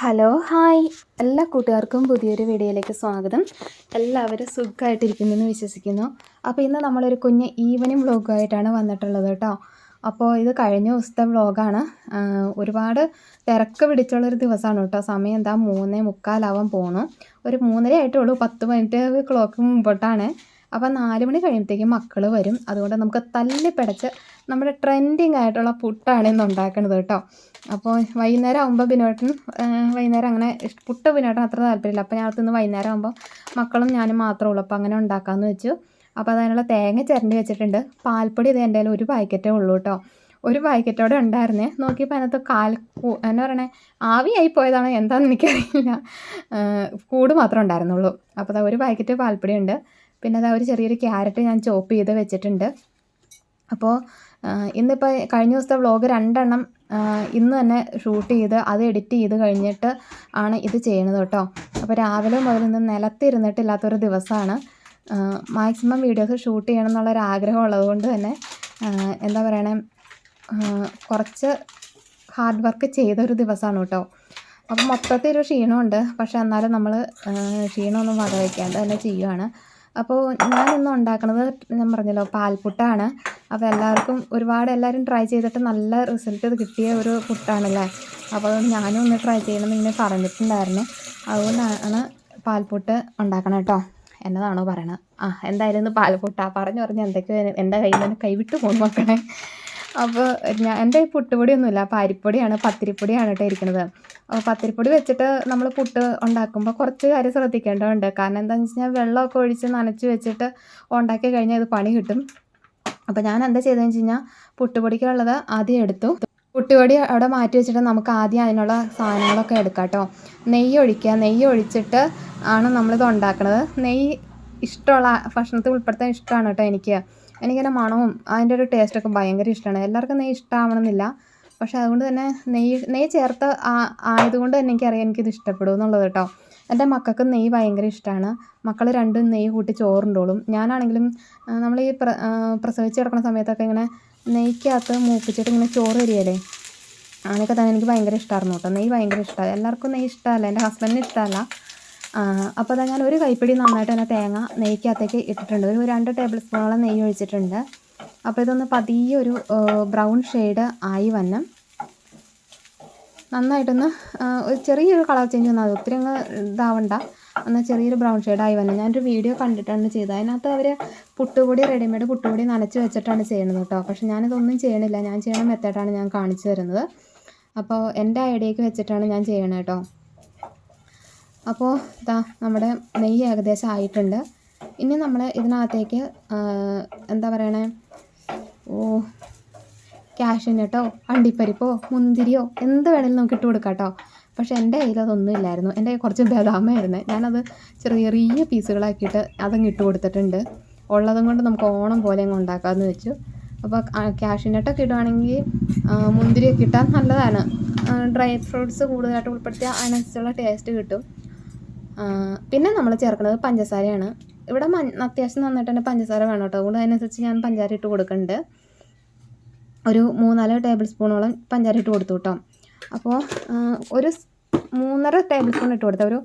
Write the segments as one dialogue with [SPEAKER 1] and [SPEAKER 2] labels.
[SPEAKER 1] Hello hi. എല്ലാ കൂട്ടുകാർക്കും പുതിയൊരു വീഡിയോയിലേക്ക് സ്വാഗതം. എല്ലാവരും സുഖമായിട്ടിരിക്കുന്നെന്ന് വിശ്വസിക്കുന്നു. അപ്പോൾ ഇന്ന് നമ്മളൊരു കുഞ്ഞ് ഈവനിങ് വ്ളോഗായിട്ടാണ് വന്നിട്ടുള്ളത് കേട്ടോ. അപ്പോൾ ഇത് കഴിഞ്ഞ ദിവസത്തെ വ്ളോഗാണ് ഒരുപാട് തിരക്ക് പിടിച്ചുള്ളൊരു ദിവസമാണ് കേട്ടോ. സമയം എന്താ? മൂന്നേ മുക്കാലാവാൻ പോണു. ഒരു മൂന്നര ആയിട്ടേ ഉള്ളൂ പത്ത് മിനിറ്റ് ക്ലോക്ക് മുമ്പോട്ടാണ്. അപ്പോൾ നാല് മണി കഴിയുമ്പോഴത്തേക്കും മക്കൾ വരും. അതുകൊണ്ട് നമുക്ക് തല്ലി പിടച്ച് നമ്മുടെ ട്രെൻഡിങ് ആയിട്ടുള്ള പുട്ടാണ് ഇന്ന് ഉണ്ടാക്കുന്നത് കേട്ടോ. അപ്പോൾ വൈകുന്നേരം ആകുമ്പോൾ ബിനോട്ടൻ വൈകുന്നേരം അങ്ങനെ പുട്ട് ബിനോട്ടൻ അത്ര താല്പര്യമില്ല. അപ്പോൾ ഞാൻ ഇന്ന് വൈകുന്നേരം ആകുമ്പോൾ മക്കളും ഞാനും മാത്രമേ ഉള്ളൂ. അപ്പോൾ അങ്ങനെ ഉണ്ടാക്കാമെന്ന് വെച്ചു. അപ്പോൾ അതിനുള്ള തേങ്ങ ചിരണ്ടി വെച്ചിട്ടുണ്ട്. പാൽപ്പൊടി ഇത് എന്റെ ഒരു പാക്കറ്റേ ഉള്ളൂ കേട്ടോ. ഒരു പാക്കറ്റോടെ ഉണ്ടായിരുന്നേ. നോക്കിയപ്പോൾ അതിനകത്ത് കാൽ എന്നാ പറയണേ? ആവിയായി പോയതാണോ. എന്താണെന്ന് എനിക്കറിയില്ല. കൂട് മാത്രമേ ഉണ്ടായിരുന്നുള്ളൂ. അപ്പോൾ ഒരു പാക്കറ്റ് പാൽപ്പൊടി ഉണ്ട്. പിന്നെ അതാ ഒരു ചെറിയൊരു ക്യാരറ്റ് ഞാൻ ചോപ്പ് ചെയ്ത് വെച്ചിട്ടുണ്ട്. അപ്പോൾ ഇന്നിപ്പോൾ കഴിഞ്ഞ ദിവസത്തെ വ്ളോഗ് രണ്ടെണ്ണം ഇന്ന് തന്നെ ഷൂട്ട് ചെയ്ത് അത് എഡിറ്റ് ചെയ്ത് കഴിഞ്ഞിട്ട് ആണ് ഇത് ചെയ്യണത് കേട്ടോ. അപ്പോൾ രാവിലെ മുതൽ ഇന്ന് നിലത്തിരുന്നിട്ടില്ലാത്തൊരു ദിവസമാണ്. മാക്സിമം വീഡിയോസ് ഷൂട്ട് ചെയ്യണം എന്നുള്ളൊരു ആഗ്രഹം ഉള്ളതുകൊണ്ട് തന്നെ എന്താ പറയണേ കുറച്ച് ഹാർഡ് വർക്ക് ചെയ്തൊരു ദിവസമാണ് കേട്ടോ. അപ്പോൾ മൊത്തത്തിൽ ഒരു ക്ഷീണമുണ്ട്. പക്ഷേ എന്നാലും നമ്മൾ ക്ഷീണമൊന്നും വകവയ്ക്കാണ്ട് തന്നെ ചെയ്യുവാണ്. അപ്പോൾ ഞാൻ ഇന്ന് ഉണ്ടാക്കുന്നത് ഞാൻ പറഞ്ഞല്ലോ പാൽപുട്ടാണ്. അപ്പോൾ എല്ലാവർക്കും ഒരുപാട് എല്ലാവരും ട്രൈ ചെയ്തിട്ട് നല്ല റിസൾട്ട് കിട്ടിയ ഒരു പുട്ടാണല്ലേ? അപ്പോൾ ഞാനും ഒന്ന് ട്രൈ ചെയ്യണമെന്ന് ഇങ്ങനെ പറഞ്ഞിട്ടുണ്ടായിരുന്നു. അതുകൊണ്ടാണ് പാൽപുട്ട് ഉണ്ടാക്കണം കേട്ടോ എന്നതാണോ പറയണത്? ആ എന്തായാലും ഇന്ന് പാൽപുട്ടാ. പറഞ്ഞു പറഞ്ഞ് എന്തൊക്കെയോ എന്റെ കയ്യിൽ നിന്ന് കൈവിട്ട് പോകുന്നു മക്കളെ. അപ്പോൾ ഞാൻ എന്റെ പുട്ടുപൊടിയൊന്നുമില്ല. അപ്പോൾ അരിപ്പൊടിയാണ് പത്തിരിപ്പൊടിയാണ് കേട്ടോ ഇരിക്കുന്നത് അപ്പോൾ പത്തിരിപ്പൊടി വെച്ചിട്ട് നമ്മൾ പുട്ട് ഉണ്ടാക്കുമ്പോൾ കുറച്ച് കാര്യം ശ്രദ്ധിക്കേണ്ടതുണ്ട്. കാരണം എന്താണെന്ന് വെച്ച് കഴിഞ്ഞാൽ വെള്ളമൊക്കെ ഒഴിച്ച് നനച്ച് വെച്ചിട്ട് ഉണ്ടാക്കി കഴിഞ്ഞാൽ ഇത് പണി കിട്ടും. അപ്പോൾ ഞാൻ എന്താ ചെയ്തതെന്ന് വെച്ച് കഴിഞ്ഞാൽ പുട്ടുപൊടിക്കുള്ളത് ആദ്യം എടുത്തു. പുട്ടുപൊടി അവിടെ മാറ്റി വെച്ചിട്ട് നമുക്ക് ആദ്യം അതിനുള്ള സാധനങ്ങളൊക്കെ എടുക്കാം കേട്ടോ. നെയ്യ് ഒഴിക്കുക. നെയ്യ് ഒഴിച്ചിട്ട് ആണ് നമ്മളിത് ഉണ്ടാക്കുന്നത് നെയ്യ് ഇഷ്ടമുള്ള ഭക്ഷണത്തിൽ ഉൾപ്പെടുത്താൻ ഇഷ്ടമാണ് കേട്ടോ എനിക്ക്. എനിക്കിങ്ങനെ മണവും അതിന്റെ ഒരു ടേസ്റ്റൊക്കെ ഭയങ്കര ഇഷ്ടമാണ്. എല്ലാവർക്കും നെയ്യ് ഇഷ്ടമാവണമെന്നില്ല പക്ഷേ അതുകൊണ്ട് തന്നെ നെയ്യ് നെയ്യ് ചേർത്ത് ആയതുകൊണ്ട് തന്നെ എനിക്കറിയാം എനിക്കിത് ഇഷ്ടപ്പെടും എന്നുള്ളത് കേട്ടോ. എന്റെ മക്കൾക്ക് നെയ്യ് ഭയങ്കര ഇഷ്ടമാണ്. മക്കൾ രണ്ടും നെയ്യ് കൂട്ടി ചോറുണ്ടോളും. ഞാനാണെങ്കിലും നമ്മൾ ഈ പ്ര പ്രസവിച്ച് കിടക്കുന്ന സമയത്തൊക്കെ ഇങ്ങനെ നെയ്ക്കകത്ത് മൂപ്പിച്ചിട്ട് ഇങ്ങനെ ചോറ് തരികയല്ലേ അതൊക്കെ തന്നെ എനിക്ക് ഭയങ്കര ഇഷ്ടമായിരുന്നു കേട്ടോ. നെയ്യ് ഭയങ്കര ഇഷ്ടമാണ് എല്ലാവർക്കും നെയ്യ് ഇഷ്ടമല്ല എന്റെ ഹസ്ബൻഡിന് ഇഷ്ടമല്ല അപ്പോൾ അതാ ഞാൻ ഒരു കൈപ്പിടി നന്നായിട്ട് തന്നെ തേങ്ങ നെയ്ക്കകത്തേക്ക് ഇട്ടിട്ടുണ്ട്. ഒരു രണ്ട് ടേബിൾ സ്പൂണോളം നെയ്യ് ഒഴിച്ചിട്ടുണ്ട്. അപ്പോൾ ഇതൊന്ന് പതിയെ ഒരു ബ്രൗൺ ഷെയ്ഡ് ആയി വന്നം നന്നായിട്ടൊന്ന് ഒരു ചെറിയൊരു കളർ ചേഞ്ച് വന്നാൽ ഒത്തിരി അങ്ങ് ഇതാവണ്ട. എന്നാൽ ചെറിയൊരു ബ്രൗൺ ഷെയ്ഡായി വന്നു ഞാനൊരു വീഡിയോ കണ്ടിട്ടാണ് ചെയ്തത്. അതിനകത്ത് അവർ പുട്ടുപൊടി റെഡിമെയ്ഡ് പുട്ടുപൊടി നനച്ച് വെച്ചിട്ടാണ് ചെയ്യുന്നത് കേട്ടോ. പക്ഷേ ഞാനിതൊന്നും ചെയ്യണില്ല. ഞാൻ ചെയ്യണ മെത്തേഡാണ് ഞാൻ കാണിച്ചു തരുന്നത്. അപ്പോൾ എന്റെ ഐഡിയക്ക് വെച്ചിട്ടാണ് ഞാൻ ചെയ്യണത് കേട്ടോ. അപ്പോൾ ഇതാ നമ്മുടെ നെയ്യ് ഏകദേശം ആയിട്ടുണ്ട്. ഇനി നമ്മൾ ഇതിനകത്തേക്ക് എന്താ പറയണേ? ഓ ക്യാഷിനട്ടോ അണ്ടിപ്പരിപ്പോ മുന്തിരിയോ എന്ത് വേണമെങ്കിലും നമുക്ക് ഇട്ട് കൊടുക്കാം കേട്ടോ. പക്ഷേ എന്റെ കയ്യിൽ അതൊന്നും ഇല്ലായിരുന്നു. എന്റെ കയ്യിൽ കുറച്ച് ബദാമായിരുന്നു. ഞാനത് ചെറിയ ചെറിയ പീസുകളാക്കിയിട്ട് അതങ്ങ് ഇട്ട് കൊടുത്തിട്ടുണ്ട്. ഉള്ളതും കൊണ്ട് നമുക്ക് ഓണം പോലെ അങ്ങ് ഉണ്ടാക്കാമെന്ന് വെച്ചു. അപ്പോൾ ക്യാഷിനട്ടൊക്കെ ഇടുവാണെങ്കിൽ മുന്തിരിയൊക്കെ ഇട്ടാൽ നല്ലതാണ്. ഡ്രൈ ഫ്രൂട്ട്സ് കൂടുതലായിട്ട് ഉൾപ്പെടുത്തിയാൽ അതിനനുസരിച്ചുള്ള ടേസ്റ്റ് കിട്ടും. പിന്നെ നമ്മൾ ചേർക്കുന്നത് പഞ്ചസാരയാണ്. ഇവിടെ അത്യാവശ്യം നന്നായിട്ട് തന്നെ പഞ്ചസാര വേണം കേട്ടോ. അതുകൊണ്ട് അതിനനുസരിച്ച് ഞാൻ പഞ്ചാര ഇട്ട് കൊടുക്കുന്നുണ്ട് ഒരു മൂന്നാൽ ടേബിൾ സ്പൂണോളം പഞ്ചാര ഇട്ട് കൊടുത്തു കേട്ടോ. അപ്പോൾ ഒരു മൂന്നര ടേബിൾ സ്പൂൺ ഇട്ട് കൊടുത്താൽ ഒരു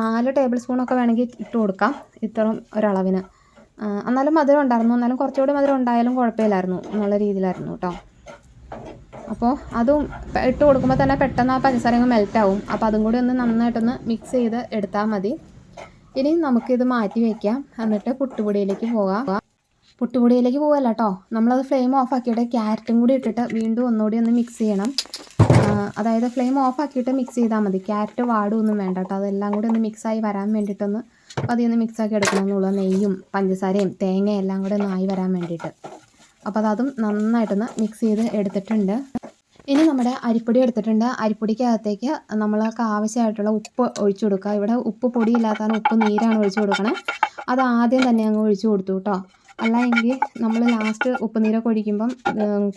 [SPEAKER 1] നാല് ടേബിൾ സ്പൂണൊക്കെ വേണമെങ്കിൽ ഇട്ട് കൊടുക്കാം. ഇത്രയും ഒരളവിന്. എന്നാലും മധുരം ഉണ്ടായിരുന്നു. എന്നാലും കുറച്ചുകൂടി മധുരം ഉണ്ടായാലും കുഴപ്പമില്ലായിരുന്നു. എന്നുള്ള രീതിയിലായിരുന്നു കേട്ടോ. അപ്പോൾ അതും ഇട്ട് കൊടുക്കുമ്പോൾ തന്നെ പെട്ടെന്ന് ആ പഞ്ചസാര അങ്ങ് മെൽറ്റാവും അപ്പോൾ അതും കൂടി ഒന്ന് നന്നായിട്ടൊന്ന് മിക്സ് ചെയ്ത് എടുത്താൽ മതി. ഇനി നമുക്കിത് മാറ്റി വയ്ക്കാം എന്നിട്ട് പുട്ടുപൊടിയിലേക്ക് പോകാം. പുട്ടുപൊടിയിലേക്ക് പോകല്ല കേട്ടോ നമ്മളത് ഫ്ലെയിം ഓഫ് ആക്കിയിട്ട് ക്യാരറ്റും കൂടി ഇട്ടിട്ട് വീണ്ടും ഒന്നുകൂടി ഒന്ന് മിക്സ് ചെയ്യണം. അതായത് ഫ്ലെയിം ഓഫ് ആക്കിയിട്ട് മിക്സ് ചെയ്താൽ മതി. ക്യാരറ്റ് വാടുമൊന്നും വേണ്ട കേട്ടോ അതെല്ലാം കൂടി ഒന്ന് മിക്സായി വരാൻ വേണ്ടിയിട്ടൊന്ന് പതിയൊന്ന് മിക്സാക്കി എടുക്കണമെന്നുള്ളൂ നെയ്യും പഞ്ചസാരയും തേങ്ങയും എല്ലാം കൂടി ഒന്ന് ആയി വരാൻ വേണ്ടിയിട്ട്. അപ്പോൾ അതും നന്നായിട്ടൊന്ന് മിക്സ് ചെയ്ത് എടുത്തിട്ടുണ്ട്. ഇനി നമ്മുടെ അരിപ്പൊടി എടുത്തിട്ടുണ്ട്. അരിപ്പൊടിക്കകത്തേക്ക് നമ്മൾക്ക് ആവശ്യമായിട്ടുള്ള ഉപ്പ് ഒഴിച്ചു കൊടുക്കുക. ഇവിടെ ഉപ്പ് പൊടിയില്ലാത്തതാണ് ഉപ്പ് നീരാണ് ഒഴിച്ചു കൊടുക്കണേ. അത് ആദ്യം തന്നെ അങ്ങ് ഒഴിച്ചു കൊടുത്തു കേട്ടോ. അല്ല എങ്കിൽ നമ്മൾ ലാസ്റ്റ് ഉപ്പ് നീരൊക്കെ ഒഴിക്കുമ്പം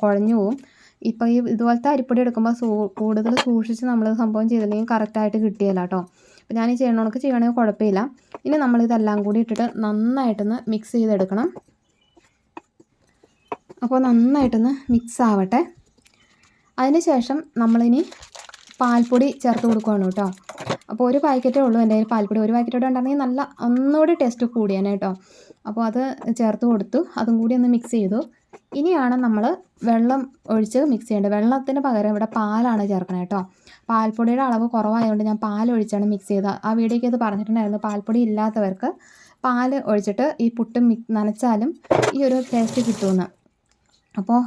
[SPEAKER 1] കുഴഞ്ഞു പോവും. ഇപ്പോൾ ഈ ഇതുപോലത്തെ അരിപ്പൊടി എടുക്കുമ്പോൾ സൂ കൂടുതൽ സൂക്ഷിച്ച് നമ്മൾ സംഭവം ചെയ്തില്ലെങ്കിൽ കറക്റ്റായിട്ട് കിട്ടിയല്ല കേട്ടോ. അപ്പോൾ ഞാൻ ഈ ചെയ്യണവർക്ക് ചെയ്യണമെങ്കിൽ കുഴപ്പമില്ല. ഇനി നമ്മളിതെല്ലാം കൂടി ഇട്ടിട്ട് നന്നായിട്ടൊന്ന് മിക്സ് ചെയ്തെടുക്കണം. അപ്പോൾ നന്നായിട്ടൊന്ന് മിക്സ് ആവട്ടെ. അതിന് ശേഷം നമ്മളിനി പാൽപ്പൊടി ചേർത്ത് കൊടുക്കുകയാണ് കേട്ടോ. അപ്പോൾ ഒരു പാക്കറ്റേ ഉള്ളൂ എന്റെ കയ്യിൽ പാൽപ്പൊടി. ഒരു പാക്കറ്റോടെ ഉണ്ടായിരുന്നെങ്കിൽ നല്ല ഒന്നുകൂടി ടേസ്റ്റ് കൂടിയാണ് കേട്ടോ. അപ്പോൾ അത് ചേർത്ത് കൊടുത്തു. അതും കൂടി ഒന്ന് മിക്സ് ചെയ്തു. ഇനിയാണ് നമ്മൾ വെള്ളം ഒഴിച്ച് മിക്സ് ചെയ്യേണ്ടത്. വെള്ളത്തിന് പകരം ഇവിടെ പാലാണ് ചേർക്കണത് കേട്ടോ. പാൽപ്പൊടിയുടെ അളവ് കുറവായതുകൊണ്ട് ഞാൻ പാൽ ഒഴിച്ചാണ് മിക്സ് ചെയ്തത്. ആ വീഡിയോയ്ക്ക് അത് പറഞ്ഞിട്ടുണ്ടായിരുന്നു. പാൽപ്പൊടി ഇല്ലാത്തവർക്ക് പാൽ ഒഴിച്ചിട്ട് ഈ പുട്ട് നനച്ചാലും ഈ ഒരു ടേസ്റ്റ് കിട്ടുമെന്ന്. അപ്പോൾ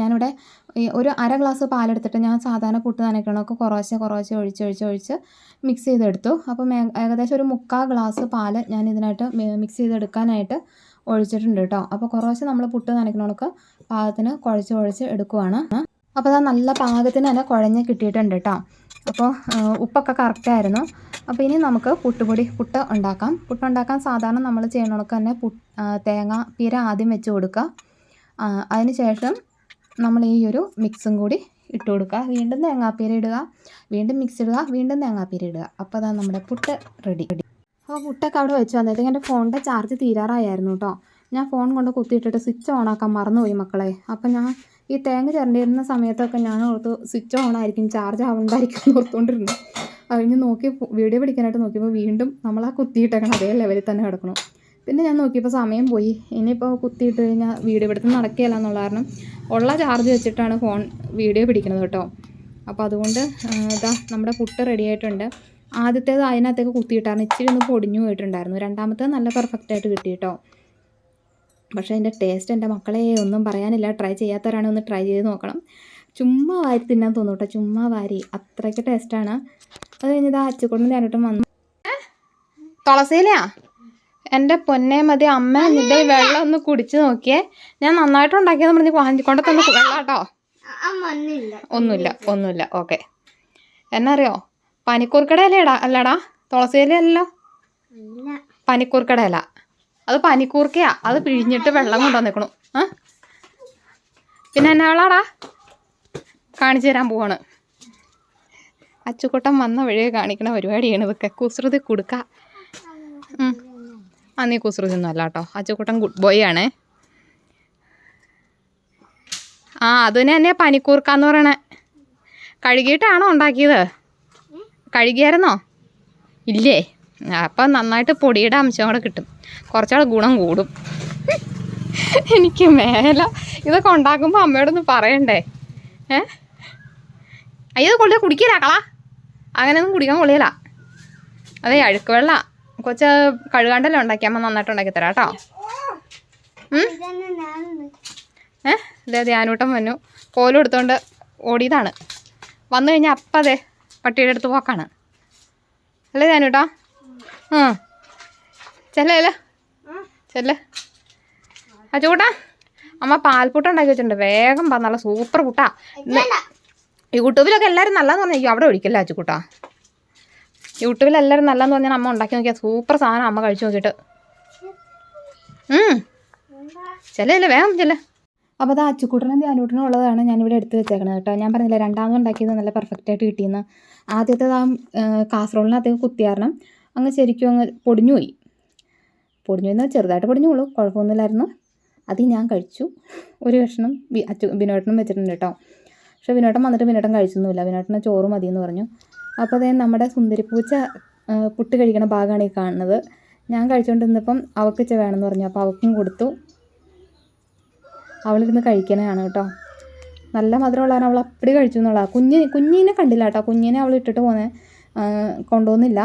[SPEAKER 1] ഞാനിവിടെ ഒരു അര ഗ്ലാസ് പാലെടുത്തിട്ട് ഞാൻ സാധാരണ പുട്ട് നനയ്ക്കണമൊക്കെ കുറേശ്ശെ കുറേശ്ശെ ഒഴിച്ച് ഒഴിച്ച് ഒഴിച്ച് മിക്സ് ചെയ്തെടുത്തു. അപ്പോൾ ഏകദേശം ഒരു മുക്കാൽ ഗ്ലാസ് പാൽ ഞാൻ ഇതിനായിട്ട് മിക്സ് ചെയ്തെടുക്കാനായിട്ട് ഒഴിച്ചിട്ടുണ്ട് കേട്ടോ. അപ്പോൾ കുറേശ്ശെ നമ്മൾ പുട്ട് നനയ്ക്കണമൊക്കെ പാകത്തിന് കുഴച്ച് കുഴച്ച് എടുക്കുവാണ്. അപ്പോൾ അത് നല്ല പാകത്തിന് തന്നെ കുഴഞ്ഞ് കിട്ടിയിട്ടുണ്ട് കേട്ടോ. അപ്പോൾ ഉപ്പൊക്കെ കറക്റ്റായിരുന്നു അപ്പോൾ ഇനി നമുക്ക് പുട്ടുപൊടി പുട്ട് ഉണ്ടാക്കാം. പുട്ട് ഉണ്ടാക്കാൻ സാധാരണ നമ്മൾ ചെയ്യണമൊക്കെ തന്നെ തേങ്ങ പീര ആദ്യം വെച്ച് കൊടുക്കുക. ആ, അതിന് ശേഷം നമ്മൾ ഈ ഒരു മിക്സും കൂടി ഇട്ട് കൊടുക്കുക. വീണ്ടും തേങ്ങാപ്പീര ഇടുക. വീണ്ടും മിക്സ് ഇടുക. വീണ്ടും തേങ്ങാപ്പീര ഇടുക. അപ്പോൾ അതാണ് നമ്മുടെ പുട്ട് റെഡി അപ്പോൾ പുട്ടൊക്കെ അവിടെ വെച്ച് വന്നേക്ക് എന്റെ ഫോണിന്റെ ചാർജ് തീരാറായിരുന്നു കേട്ടോ. ഞാൻ ഫോൺ കൊണ്ട് കുത്തിയിട്ടിട്ട് സ്വിച്ച് ഓൺ ആക്കാൻ മറന്നുപോയി മക്കളെ. അപ്പം ഞാൻ ഈ തേങ്ങ ചിരണ്ടിയിരുന്ന സമയത്തൊക്കെ ഞാൻ ഓർത്ത് സ്വിച്ച് ഓൺ ആയിരിക്കും ചാർജ് ആവണ്ടായിരിക്കും എന്ന് ഓർത്തുകൊണ്ടിരുന്നു. കഴിഞ്ഞ് നോക്കി വീഡിയോ പിടിക്കാനായിട്ട് നോക്കിയപ്പോൾ വീണ്ടും നമ്മൾ ആ കുത്തിയിട്ടേക്കണം അതേ ലെവലിൽ തന്നെ കിടക്കണം പിന്നെ ഞാൻ നോക്കിയപ്പോൾ സമയം പോയി. ഇനിയിപ്പോൾ കുത്തിയിട്ട് കഴിഞ്ഞാൽ വീഡിയോ എടുത്ത് നടക്കുകയില്ല എന്നുള്ള കാരണം ഉള്ള ചാർജ് വെച്ചിട്ടാണ് ഫോൺ വീഡിയോ പിടിക്കുന്നത് കേട്ടോ. അപ്പോൾ അതുകൊണ്ട് ഇതാ നമ്മുടെ പുട്ട് റെഡി ആയിട്ടുണ്ട്. ആദ്യത്തേത് അതിനകത്തേക്ക് കുത്തിയിട്ടായിരുന്നു ഇച്ചിരി ഒന്ന് പൊടിഞ്ഞു പോയിട്ടുണ്ടായിരുന്നു. രണ്ടാമത്തേത് നല്ല പെർഫെക്റ്റ് ആയിട്ട് കിട്ടി കേട്ടോ. പക്ഷേ അതിന്റെ ടേസ്റ്റ് എന്റെ മക്കളെ ഒന്നും പറയാനില്ല. ട്രൈ ചെയ്യാത്തവരാണെങ്കിൽ ഒന്ന് ട്രൈ ചെയ്ത് നോക്കണം. ചുമ്മാ വാരി തിന്നാൻ തോന്നും കേട്ടോ. ചുമ്മാ വാരി. അത്രയ്ക്ക് ടേസ്റ്റാണ് അത് കഴിഞ്ഞത് ആ അച്ചുകൊണ്ടും വന്നു. തുളസിയിലയാ എന്റെ പൊന്നെ മതി അമ്മ നിന്റെ വെള്ളം ഒന്ന് കുടിച്ചു നോക്കിയേ. ഞാൻ നന്നായിട്ട് ഉണ്ടാക്കിയത് പറഞ്ഞ് വാങ്ങിക്കൊണ്ട് തന്നെ വെള്ളം കേട്ടോ ഒന്നുമില്ല. ഒന്നുമില്ല ഓക്കെ. എന്നറിയോ? പനിക്കൂർക്കട ഇലയടാ അല്ലടാ? തുളസി ഇല അല്ലല്ലോ പനിക്കൂർക്കട ഇല അത് പനിക്കൂർക്കയാ. അത് പിഴിഞ്ഞിട്ട് വെള്ളം കൊണ്ടുവന്നേക്കണു. ആ? പിന്നെ എന്നാ വെള്ളാടാ കാണിച്ചു തരാൻ പോവാണ്. അച്ചുക്കൂട്ടം വന്ന വഴിയെ കാണിക്കണ പരിപാടിയാണ് ഇതൊക്കെ. കുസൃതി കൊടുക്ക. ആ നീ കുസൃതി ഒന്നും അല്ല കേട്ടോ അച്ചക്കൂട്ടൻ ഗുഡ് ബോയ് ആണ്. ആ അതിന് തന്നെ പനിക്കൂർക്കാന്ന് പറയണേ. കഴുകിയിട്ടാണോ ഉണ്ടാക്കിയത്? കഴുകിയായിരുന്നോ? ഇല്ലേ? അപ്പം നന്നായിട്ട് പൊടിയുടെ അംശം കൂടെ കിട്ടും. കുറച്ചുകൂടെ ഗുണം കൂടും. എനിക്ക് മേല. ഇതൊക്കെ ഉണ്ടാക്കുമ്പോൾ അമ്മയോടൊന്ന് പറയണ്ടേ? ഏ? അയ്യത് കൊള്ളിയ കുടിക്കില്ല കളാ. അങ്ങനെയൊന്നും കുടിക്കാൻ കൊള്ളിയല്ല. അതെ അഴുക്ക് വെള്ള. കൊച്ച് കഴുകാണ്ടല്ലോ ഉണ്ടാക്കി അമ്മ നന്നായിട്ട് ഉണ്ടാക്കി തരാം കേട്ടോ. ഏഹ് ഏ? ഇതേ ധ്യാനൂട്ടം വന്നു. കോലും എടുത്തുകൊണ്ട് ഓടിയതാണ്. വന്നു കഴിഞ്ഞാൽ അപ്പം അതെ പട്ടിയുടെ അടുത്ത് പോക്കാണ്. അല്ലേ ധ്യാനൂട്ടാ ആ. ചെല്ലേ ചെല്ലേ. ചൂട്ടാ. അമ്മ പാൽപ്പുട്ട ഉണ്ടാക്കി വെച്ചിട്ടുണ്ട്. വേഗം പറഞ്ഞ നല്ല സൂപ്പർ കൂട്ടാ യൂട്യൂബിലൊക്കെ എല്ലാവരും നല്ലതെന്ന് പറഞ്ഞാൽ അവിടെ ഒഴിക്കില്ല അച്ചുകൂട്ടാ? യൂട്യൂബിൽ എല്ലാവരും നല്ലതെന്ന് പറഞ്ഞാൽ അമ്മ ഉണ്ടാക്കി നോക്കിയാൽ സൂപ്പർ സാധനം അമ്മ കഴിച്ചു നോക്കിയിട്ട്. ചെല്ലേ വേഗം ചെല്ലേ. അപ്പോൾ അത് അച്ചുക്കൂട്ടനും ധ്യാനൂട്ടനും ഉള്ളതാണ് ഞാനിവിടെ എടുത്ത് വെച്ചേക്കണത് കേട്ടോ. ഞാൻ പറഞ്ഞില്ല രണ്ടാമത് ഉണ്ടാക്കിയത് നല്ല പെർഫെക്റ്റ് ആയിട്ട് കിട്ടിയെന്ന്. ആദ്യത്തെ ആ കാസറോളിനകത്തേക്ക് കുത്തിയ കാരണം അങ്ങ് ശരിക്കും അങ്ങ് പൊടിഞ്ഞു പോയി പൊടിഞ്ഞു എന്നാൽ ചെറുതായിട്ട് പൊടിഞ്ഞുള്ളൂ കുഴപ്പമൊന്നുമില്ലായിരുന്നു. അത് ഞാൻ കഴിച്ചു. ഒരു കഷ്ണം അച്ചു ബിനോട്ടനും വെച്ചിട്ടുണ്ട് കേട്ടോ. പക്ഷേ വിനോട്ടം വന്നിട്ട് വിനോട്ടം കഴിച്ചൊന്നുമില്ല. ബിനോട്ടന് ചോറ് മതിയെന്ന് പറഞ്ഞു. അപ്പോൾ അതേ നമ്മുടെ സുന്ദരിപ്പൂച്ച പൂച്ച പുട്ട് കഴിക്കണ ഭാഗമാണ് ഈ കാണുന്നത്. ഞാൻ കഴിച്ചുകൊണ്ടിരുന്നപ്പം അവൾക്ക് ഇച്ച വേണമെന്ന് പറഞ്ഞു. അപ്പോൾ അവൾക്കും കൊടുത്തു. അവളിരുന്ന് കഴിക്കണതാണ് കേട്ടോ. നല്ല മധുരമുള്ളതാണ്. അവൾ അപ്പടി കഴിച്ചു എന്നുള്ളതാണ് കുഞ്ഞ് കുഞ്ഞിനെ കണ്ടില്ല കേട്ടോ. കുഞ്ഞിനെ അവൾ ഇട്ടിട്ട് പോന്നെ. കൊണ്ടുപോകുന്നില്ല.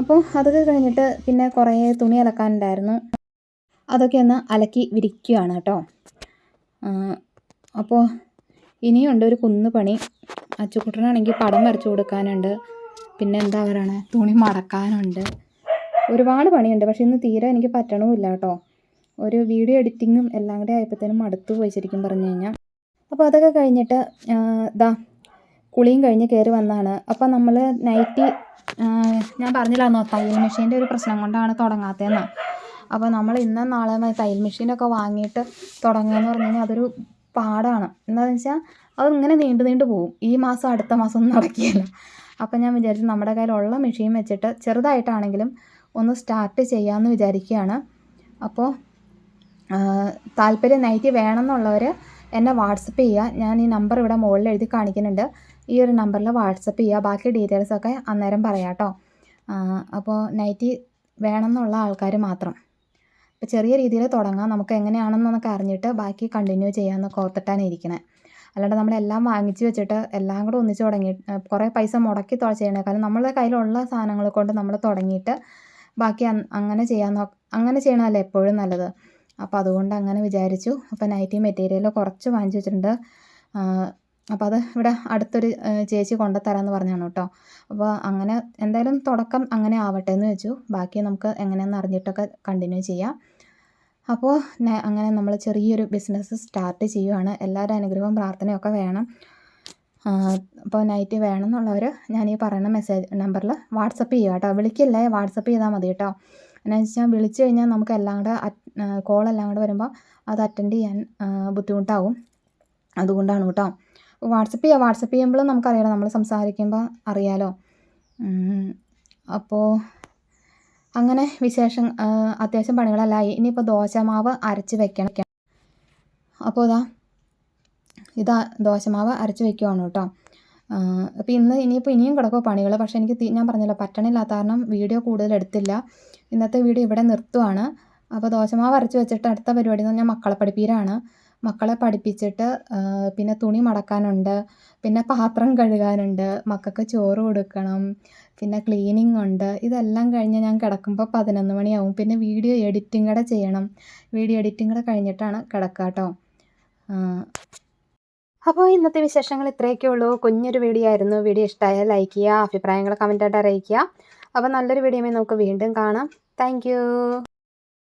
[SPEAKER 1] അപ്പോൾ അതൊക്കെ കഴിഞ്ഞിട്ട് പിന്നെ കുറേ തുണി അലക്കാനുണ്ടായിരുന്നു. അതൊക്കെ ഒന്ന് അലക്കി വിരിക്കുകയാണ് കേട്ടോ. അപ്പോൾ ഇനിയുണ്ട് ഒരു കുന്നു പണി. അച്ചുക്കുട്ടനാണെങ്കിൽ പടം വരച്ചു കൊടുക്കാനുണ്ട്. പിന്നെ എന്താ പറയണേ? തുണി മടക്കാനുണ്ട്. ഒരുപാട് പണിയുണ്ട്. പക്ഷെ ഇന്ന് തീരെ എനിക്ക് പറ്റണമില്ല കേട്ടോ. ഒരു വീഡിയോ എഡിറ്റിങ്ങും എല്ലാം കൂടെ ആയപ്പോഴത്തേനും മടുത്തു പോയി ശരിക്കും പറഞ്ഞു കഴിഞ്ഞാൽ. അപ്പോൾ അതൊക്കെ കഴിഞ്ഞിട്ട് ഇതാ കുളിയും കഴിഞ്ഞ് കയറി വന്നതാണ് അപ്പോൾ നമ്മൾ നൈറ്റി ഞാൻ പറഞ്ഞില്ലായിരുന്നോ തയ്യൽ മെഷീന്റെ ഒരു പ്രശ്നം കൊണ്ടാണ് തുടങ്ങാത്തതെന്ന്. അപ്പോൾ നമ്മൾ ഇന്നും നാളെ തയ്യൽ മെഷീനൊക്കെ വാങ്ങിയിട്ട് തുടങ്ങുകയെന്ന് പറഞ്ഞു കഴിഞ്ഞാൽ അതൊരു പാടാണ്. എന്താണെന്ന് വെച്ചാൽ അതിങ്ങനെ നീണ്ടു നീണ്ടു പോകും ഈ മാസം അടുത്ത മാസം ഒന്നും നടക്കുകയില്ല അപ്പം ഞാൻ വിചാരിച്ചു നമ്മുടെ കയ്യിലുള്ള മെഷീൻ വെച്ചിട്ട് ചെറുതായിട്ടാണെങ്കിലും ഒന്ന് സ്റ്റാർട്ട് ചെയ്യാമെന്ന് വിചാരിക്കുകയാണ്. അപ്പോൾ താല്പര്യം നൈറ്റി വേണമെന്നുള്ളവർ എന്നെ വാട്സപ്പ് ചെയ്യുക ഞാൻ ഈ നമ്പർ ഇവിടെ മുകളിൽ എഴുതി കാണിക്കുന്നുണ്ട്. ഈ ഒരു നമ്പറിൽ വാട്സപ്പ് ചെയ്യുക ബാക്കി ഡീറ്റെയിൽസൊക്കെ അന്നേരം പറയാം കേട്ടോ അപ്പോൾ നൈറ്റി വേണമെന്നുള്ള ആൾക്കാർ മാത്രം. അപ്പോൾ ചെറിയ രീതിയിൽ തുടങ്ങാം. നമുക്ക് എങ്ങനെയാണെന്നൊക്കെ അറിഞ്ഞിട്ട് ബാക്കി കണ്ടിന്യൂ ചെയ്യാമെന്നൊക്കെ ഓർത്തിട്ടാണ് ഇരിക്കണേ. അല്ലാണ്ട് നമ്മളെല്ലാം വാങ്ങിച്ച് വെച്ചിട്ട് എല്ലാം കൂടെ ഒന്നിച്ച് തുടങ്ങി കുറേ പൈസ മുടക്കി ചെയ്യണേക്കാളും നമ്മളെ കയ്യിലുള്ള സാധനങ്ങൾ കൊണ്ട് നമ്മൾ തുടങ്ങിയിട്ട് ബാക്കി അങ്ങനെ ചെയ്യാൻ നോ അങ്ങനെ ചെയ്യണമല്ലേ എപ്പോഴും നല്ലത്. അപ്പോൾ അതുകൊണ്ട് അങ്ങനെ വിചാരിച്ചു. അപ്പോൾ നൈറ്റി മെറ്റീരിയൽ കുറച്ച് വാങ്ങിച്ചു വെച്ചിട്ടുണ്ട്. അപ്പോൾ അത് ഇവിടെ അടുത്തൊരു ചേച്ചി കൊണ്ടുതരാമെന്ന് പറഞ്ഞാണ് കേട്ടോ. അപ്പോൾ അങ്ങനെ എന്തായാലും തുടക്കം അങ്ങനെ ആവട്ടെ എന്ന് വെച്ചു. ബാക്കി നമുക്ക് എങ്ങനെയാണെന്ന് അറിഞ്ഞിട്ടൊക്കെ കണ്ടിന്യൂ ചെയ്യാം. അപ്പോൾ അങ്ങനെ നമ്മൾ ചെറിയൊരു ബിസിനസ് സ്റ്റാർട്ട് ചെയ്യുവാണ്. എല്ലാവരുടെ അനുഗ്രഹവും പ്രാർത്ഥനയൊക്കെ വേണം. അപ്പോൾ നൈറ്റ് വേണം എന്നുള്ളവർ ഞാൻ ഈ പറയുന്ന മെസ്സേജ് നമ്പറിൽ വാട്സപ്പ് ചെയ്യുക കേട്ടോ. വിളിക്കില്ലേ? വാട്സപ്പ് ചെയ്താൽ മതി കേട്ടോ. എന്നാന്ന് വെച്ചാൽ വിളിച്ചു കഴിഞ്ഞാൽ നമുക്ക് എല്ലാം കൂടെ കോൾ എല്ലാം കൂടെ വരുമ്പോൾ അത് അറ്റൻഡ് ചെയ്യാൻ ബുദ്ധിമുട്ടാവും. അതുകൊണ്ടാണ് കേട്ടോ. വാട്സപ്പ് ചെയ്യുക വാട്സപ്പ് ചെയ്യുമ്പോഴും നമുക്കറിയാലോ നമ്മൾ സംസാരിക്കുമ്പോൾ അറിയാലോ. അപ്പോൾ അങ്ങനെ വിശേഷം അത്യാവശ്യം പണികളെല്ലാം ഇനിയിപ്പോൾ ദോശമാവ് അരച്ച് വെക്കണം. അപ്പോൾ ഇതാ ഇതാ ദോശമാവ് അരച്ച് വെക്കുവാണ് കേട്ടോ. അപ്പോൾ ഇന്ന് ഇനിയിപ്പോൾ ഇനിയും കിടക്കുക പണികൾ പക്ഷേ എനിക്ക് ഞാൻ പറഞ്ഞില്ല പറ്റണില്ലാത്ത കാരണം വീഡിയോ കൂടുതൽ എടുത്തില്ല. ഇന്നത്തെ വീഡിയോ ഇവിടെ നിർത്തുവാണ്. അപ്പോൾ ദോശമാവ് അരച്ച് വെച്ചിട്ട് അടുത്ത പരിപാടി എന്ന് പറഞ്ഞാൽ മക്കളെ പഠിപ്പീരാണ്. മക്കളെ പഠിപ്പിച്ചിട്ട് പിന്നെ തുണി മടക്കാനുണ്ട് പിന്നെ പാത്രം കഴുകാനുണ്ട് മക്കൾക്ക് ചോറ് കൊടുക്കണം പിന്നെ ക്ലീനിങ് ഉണ്ട്. ഇതെല്ലാം കഴിഞ്ഞ് ഞാൻ കിടക്കുമ്പോൾ പതിനൊന്ന് മണിയാവും. പിന്നെ വീഡിയോ എഡിറ്റിംഗ് കൂടെ ചെയ്യണം. വീഡിയോ എഡിറ്റിംഗ് കൂടെ കഴിഞ്ഞിട്ടാണ് കിടക്കുക കേട്ടോ. അപ്പോൾ ഇന്നത്തെ വിശേഷങ്ങൾ ഇത്രയൊക്കെ ഉള്ളൂ. കുഞ്ഞൊരു വീഡിയോ ആയിരുന്നു. വീഡിയോ ഇഷ്ടമായാൽ ലൈക്ക് ചെയ്യുക അഭിപ്രായങ്ങൾ കമന്റായിട്ട് അറിയിക്കുക. അപ്പോൾ നല്ലൊരു വീഡിയോ നമുക്ക് വീണ്ടും കാണാം. താങ്ക്